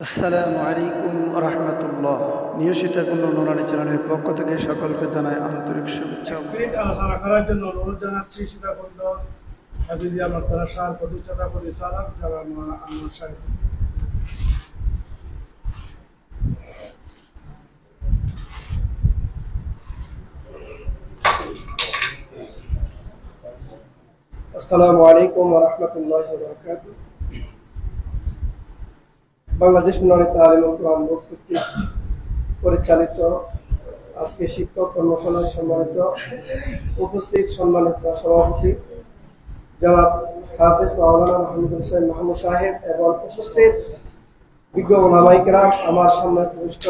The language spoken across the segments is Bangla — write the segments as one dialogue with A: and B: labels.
A: আসসালামু আলাইকুম রহমতুল্লাহ। নিয়সিতা কোনো নুরানি চ্যানেলের পক্ষ থেকে সকলকে জানায় আন্তরিক শুভেচ্ছা।
B: করার জন্য অনুরোধ জানাচ্ছি সীতাকুণ্ড হাবিজিয়া মাদ্রাসার প্রতিষ্ঠাতা পরিচালক যারা আমার সাহেব।
C: আসসালামু আলাইকুম রহমতুল্লাহ বাংলাদেশ নরিত আলিম কোরআন বোর্ড কর্তৃক পরিচালিত, আজকে শিক্ষক কর্মশালায় সম্মানিত, উপস্থিত সম্মানিত সভাপতি জনাব হাফিজ মাওলানা মাহমুদ হোসেন মাহমুদ সাহেব এবং উপস্থিত বিজ্ঞ ওলামাইকেরাম আমার সম্মানিত পুষ্ট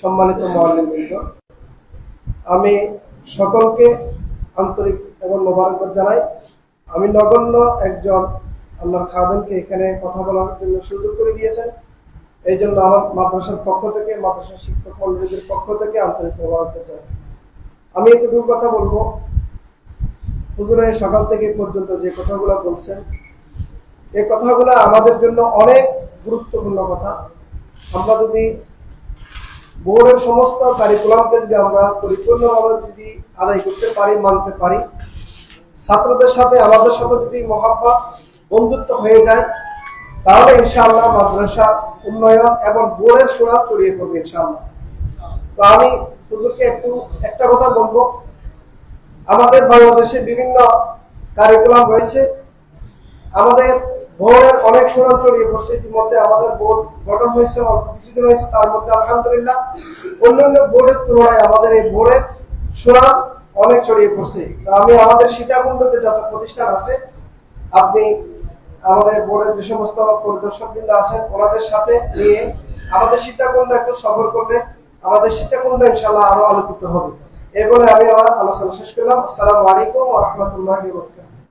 C: সম্মানিত মহালিমবৃন্দ আমি সকলকে আন্তরিক এবং মোবারকবাদ জানাই। আমি নগণ্য একজন আল্লাহর খাদেমকে এখানে কথা বলার জন্য সুযোগ করে দিয়েছেন। এই জন্য আমার মাদ্রাসার পক্ষ থেকে, মাদ্রাসার শিক্ষক মন্ডলীদের পক্ষ থেকে আন্তরিক মোবারকবাদ জানাই। আমি এটুকু কথা বলব। হুজুরে সকাল থেকে পর্যন্ত যে কথাগুলো বলছেন এই কথাগুলো আমাদের জন্য অনেক গুরুত্বপূর্ণ কথা। আমরা যদি বোর্ডের সমস্ত কারিকুলামকে যদি আমরা পরিপূর্ণভাবে যদি আদায় করতে পারি, মানতে পারি, ছাত্রদের সাথে, আমাদের সাথে যদি মহাব্বত বন্ধুত্ব হয়ে যায়, তাহলে ইনশাআল্লাহ মাদ্রাসা উন্নয়ন এবং বোর্ডের সুনাম ছড়িয়ে পড়বে ইনশাআল্লাহ। তো আমি হুজুরকে একটু, একটা কথা বলব। আমাদের বাংলাদেশে বিভিন্ন কারিকুলাম রয়েছে। আমাদের বোর্ডের অনেক সুনাম ছড়িয়ে পড়ছে। ইতিমধ্যে আমাদের বোর্ড গঠন হয়েছে অল্প কিছুদিন হয়েছে, তার মধ্যে আলহামদুলিল্লাহ। অন্যান্য বোর্ডের তুলনায় আমাদের এই বোর্ডের সুনাম অনেক ছড়িয়ে পড়ছে। আমি আমাদের সীতাকুণ্ডতে যত প্রতিষ্ঠান আছে, আপনি আমাদের বোর্ডের যে সমস্ত পরিদর্শক বৃন্দ আছেন, ওনাদের সাথে নিয়ে আমাদের সীতাকুণ্ড একটু সফর করলে আমাদের সীতাকুণ্ড ইনশাল্লাহ আরও আলোকিত হবে। বলে আমি আমার আলোচনা শেষ করলাম। আসসালামু আলাইকুম রহমতুল্লাহ